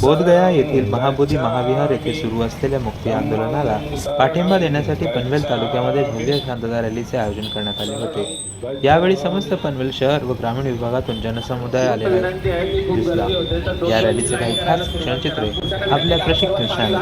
बोधगया येथील महाबोधी महाविहार येथे सुरू असलेल्या मुक्ती आंदोलनाला पाठिंबा देण्यासाठी पनवेल तालुक्यामध्ये भव्य शांतता रॅलीचे आयोजन करण्यात आले होते. यावेळी समस्त पनवेल शहर व ग्रामीण विभागातून जनसमुदाय आलेला दिसला. या रॅलीचे काही खास क्षणचित्रे आपल्या प्रशिक्षण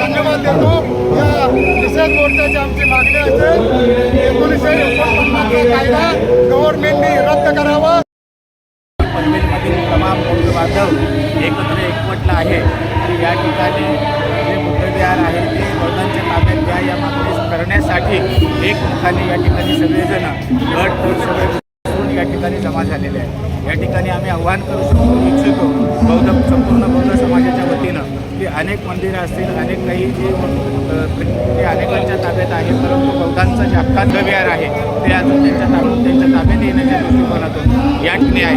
धन्यवाद देतो या निषेध मोर्चाची आमची मागणी असेल एकोणीसशे एकोणपन्नासचा कायदा गव्हर्नमेंटने रद्द करावा पनवेलमधील तमाम बांधव एकत्र एकवटला आहे आणि या ठिकाणी जे बुद्धविहार आहे ते बौद्धांच्या ताब्यात द्या या मागणी करण्यासाठी एकमुखाने या ठिकाणी सगळेजण गट गट सगळे मिळून या ठिकाणी जमा झालेले आहे या ठिकाणी आम्ही आव्हान करू शकतो इच्छितो बौद्ध संपूर्ण बौद्ध समाजाच्या वतीनं की अनेक मंदिरं असतील अनेक काही जे ते अनेकांच्या ताब्यात आहे परंतु बौद्धांचं जे अख्खा विहार आहे ते अजून त्यांच्या ताब्यात त्यांच्या ताब्यात येण्याच्या दृष्टिकोनातून या ठिकाणी आहे.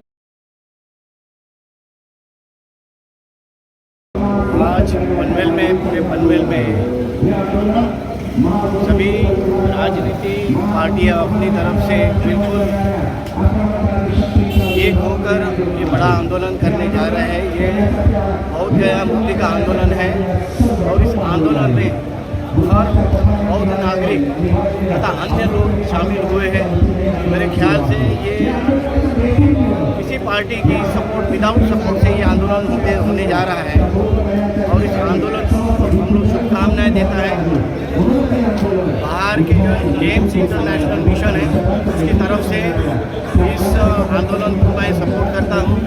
आज पनवेल में पूरे पनवेल में सभी राजनीति पार्टियाँ अपनी तरफ़ से बिल्कुल एक होकर ये बड़ा आंदोलन करने जा रहे हैं। ये बहुत गया मुक्ति का आंदोलन है और इस आंदोलन में हर बौद्ध नागरिक तथा अन्य लोग शामिल हुए हैं। मेरे ख्याल से ये किसी पार्टी की सपोर्ट, विदाउट सपोर्ट से ये आंदोलन होते होने जा रहा है। और इस आंदोलन को हम लोग शुभकामनाएँ देता है। बाहर के जो जेम्स इंटरनेशनल मिशन है उसकी तरफ से इस आंदोलन को मैं सपोर्ट करता हूँ।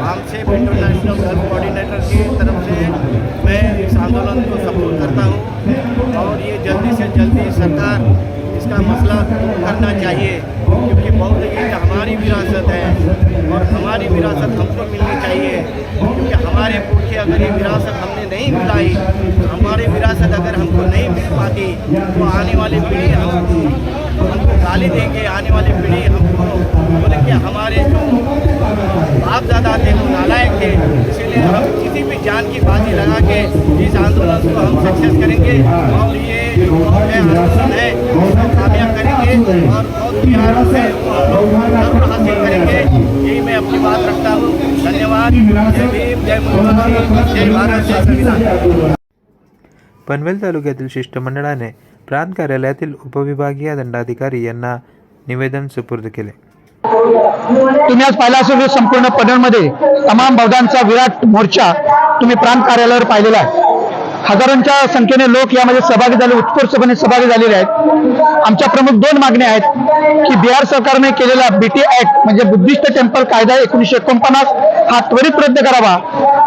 हमसे इंटरनेशनल गर्ल कोऑर्डिनेटर की तरफ से मैं इस आंदोलन को सपोर्ट करता हूँ। और ये जल्दी से जल्दी सरकार इसका मसला करना चाहिए, क्योंकि बौद्ध गीत हमारी विरासत है और हमारी विरासत हमको मिलनी चाहिए, क्योंकि हमारे पुरखे अगर ये विरासत हमने नहीं मिलाई हमारी विरासत अगर हमको नहीं मिल पाती तो आने वाली पीढ़ी हमको हमको गाली देंगे आने वाली पीढ़ी हमको बोले कि हमारे जो बाप दादा थे, वो नालायक थे, इसीलिए हम किसी भी जान की बाजी लगा के इस आंदोलन को हम सक्सेस करेंगे। और ये जो है आंदोलन है बहुत बिहार से यही मैं अपनी बात रखता हूँ. धन्यवाद. जय भारत जय पनवेल तालुक्यातील शिष्टमंडळाने प्रांत कार्यालयातील उपविभागीय दंडाधिकारी यांना निवेदन सुपूर्द केले. तुम्ही आज पाहिला असेल संपूर्ण पनवेलमध्ये तमाम बौद्धांचा विराट मोर्चा तुम्ही प्रांत कार्यालयावर पाहिलेला आहे. हजारांच्या संख्येने लोक यामध्ये सहभागी झाले उत्स्फूर्तपणे सहभागी झालेले आहेत. आमच्या प्रमुख दोन मागण्या आहेत की बिहार सरकारने केलेला बीटी ऍक्ट म्हणजे बुद्धिस्ट टेम्पल कायदा एकोणीशे एकोणपन्नास हा त्वरित रद्द करावा.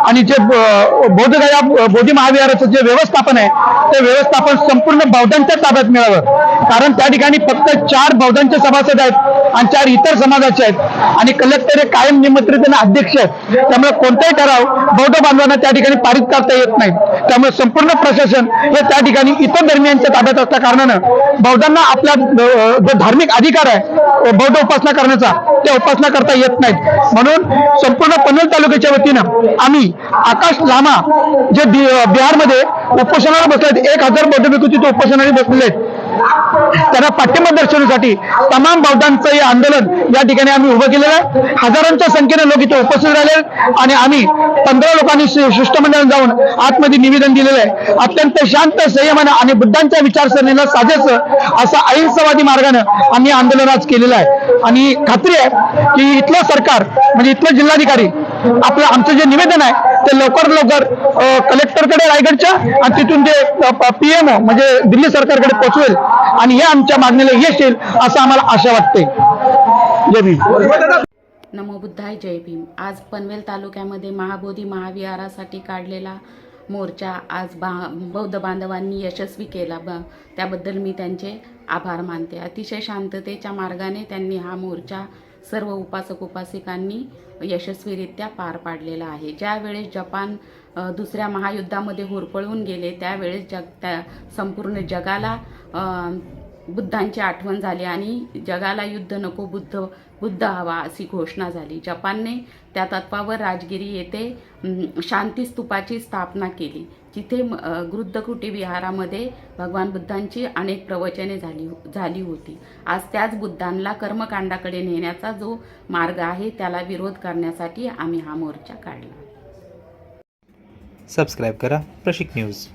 आणि जे बोधगया बोधी महाविहाराचं जे व्यवस्थापन आहे ते व्यवस्थापन संपूर्ण बौद्धांच्या ताब्यात मिळावं. कारण त्या ठिकाणी फक्त चार बौद्धांचे सभासद आहेत आणि चार इतर समाजाचे आहेत. आणि कलेक्टर हे कायम निमंत्रित अध्यक्ष आहेत. त्यामुळे कोणताही ठराव बौद्ध बांधवांना त्या ठिकाणी पारित करता येत नाही. त्यामुळे संपूर्ण प्रशासन हे त्या ठिकाणी इतर धर्मियांच्या ताब्यात असल्या कारणानं बौद्धांना आपला जो धार्मिक अधिकार आहे बौद्ध उपासना करण्याचा ते उपासना करता येत नाहीत. म्हणून संपूर्ण पनवेल तालुक्याच्या वतीनं आम्ही आकाश लामा जे बिहारमध्ये उपोषणाला बसले आहेत एक हजार बौद्ध भिक्खू तिथे उपोषणाने बसलेले आहेत. त्यांना पाठिंबा दर्शवण्यासाठी तमाम बौद्धांचं हे आंदोलन या ठिकाणी आम्ही उभं केलेलं आहे. हजारांच्या संख्येने लोक इथे उपस्थित राहिले आणि आम्ही पंधरा लोकांनी शि- शिष्टमंडळ जाऊन आतमध्ये निवेदन दिलेलं आहे. अत्यंत शांत संयमानं आणि बुद्धांच्या विचारसरणीला साजेचं असं अहिंसावादी मार्गानं आम्ही आंदोलन आज केलेलं आहे. आणि खात्री आहे की इथलं सरकार म्हणजे इथलं जिल्हाधिकारी आपलं आमचं जे निवेदन आहे ते लवकर लवकर कलेक्टरकडे रायगडच्या आणि तिथून ते पीएमओ म्हणजे दिल्ली सरकारकडे पोहोचवेल आणि हे आमच्या मागणीला यश येईल असं आम्हाला आशा वाटते. जय भीम. नमो बुद्धाय जय भीम. आज पनवेल तालुक्यामध्ये महाबोधी महाविहारासाठी काढलेला मोर्चा आज बा बौद्ध बांधवांनी यशस्वी केला. ब त्याबद्दल मी त्यांचे आभार मानते. अतिशय शांततेच्या मार्गाने त्यांनी हा मोर्चा सर्व उपासक उपासिकांनी यशस्वीरित्या पार पाडलेला आहे. ज्यावेळेस जपान दुसऱ्या महायुद्धामध्ये होरपळून गेले त्यावेळेस जग त्या संपूर्ण जगाला बुद्धांची आठवण झाली आणि जगाला युद्ध नको बुद्ध बुद्ध हवा अशी घोषणा झाली. जपानने त्या तत्वावर राजगिरी येथे शांती स्तूपाची स्थापना केली जिथे अ, गृद्धकुटी विहारामध्ये भगवान बुद्धांची अनेक प्रवचने झाली झाली होती. आज त्याच बुद्धांना कर्मकांडाकडे नेण्याचा जो मार्ग आहे त्याला विरोध करण्यासाठी आम्ही हा मोर्चा काढला. सबस्क्राईब करा प्रशिक न्यूज.